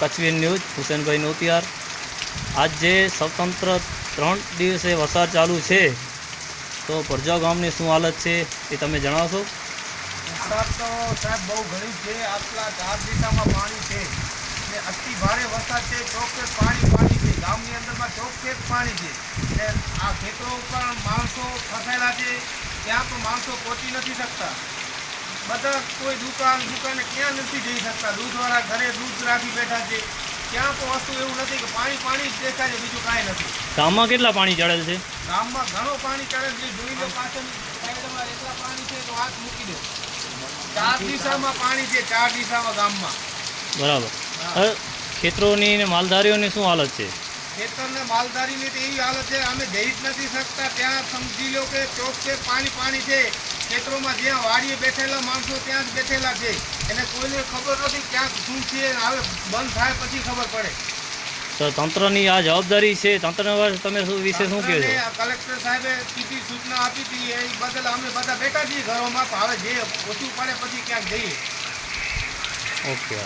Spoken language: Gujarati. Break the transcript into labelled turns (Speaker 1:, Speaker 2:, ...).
Speaker 1: કચ્છવીર ન્યૂઝ હુસેનભાઈ નોતિયાર. આજ સ્વતંત્ર ત્રણ દિવસે વરસાદ ચાલુ છે. તો પરજા ગામની શું હાલત છે એ તમે જણાવશો?
Speaker 2: વરસાદ તો સાહેબ બહુ ઘણી છે. આટલા ચાર દિશામાં પાણી છે. ને અતિ ભારે વરસાદ છે. ચોક્કસ પાણી પાણી છે. ગામની અંદરમાં ચોક્કસ પાણી છે. ને આ ખેતરો ઉપર માણસો ફસાયેલા છે. ત્યાં પણ માણસો પહોંચી નથી શકતા. બધા કોઈ દુકાન દુકાને ક્યાં નથી જઈ શકતા? દૂધવાળા ઘરે દૂધ રાખી બેઠા છે. ત્યાં પણ વસ્તુ એવું નથી કે પાણી પાણી જ દેખાય છે બીજું કાંઈ નથી.
Speaker 1: ગામમાં કેટલા પાણી ચડેલ છે?
Speaker 2: ગામમાં ઘણો પાણી ચડે છે. જોઈ લો પાછળ સાઈડમાં એટલા પાણી છે તો હાથ મૂકી દો. ચાર દિશામાં પાણી છે ચાર દિશામાં ગામમાં.
Speaker 1: બરાબર. ખેતરોની ને માલધારીઓની શું હાલત છે?
Speaker 2: ખેતરને માલધારીની તો એવી હાલત છે અમે જઈ જ નથી શકતા. ત્યાં સમજી લો કે ચોક છે પાણી પાણી છે. ખેતરોમાં જ્યાં વાડીએ બેઠેલા માણસો ત્યાં જ બેઠેલા છે. એને કોઈને ખબર નથી ક્યાંક શું છે હવે બંધ થાય પછી ખબર પડે.
Speaker 1: તો તંત્રની આ જવાબદારી છે તંત્ર તમે શું વિશે શું કહો છો?
Speaker 2: આ કલેક્ટર સાહેબે કીધી સૂચના આપી હતી એ બદલ અમે બધા બેઠા છીએ ઘરોમાં હવે જે ઓછું પડે પછી ક્યાંક જઈએ.
Speaker 1: ઓકે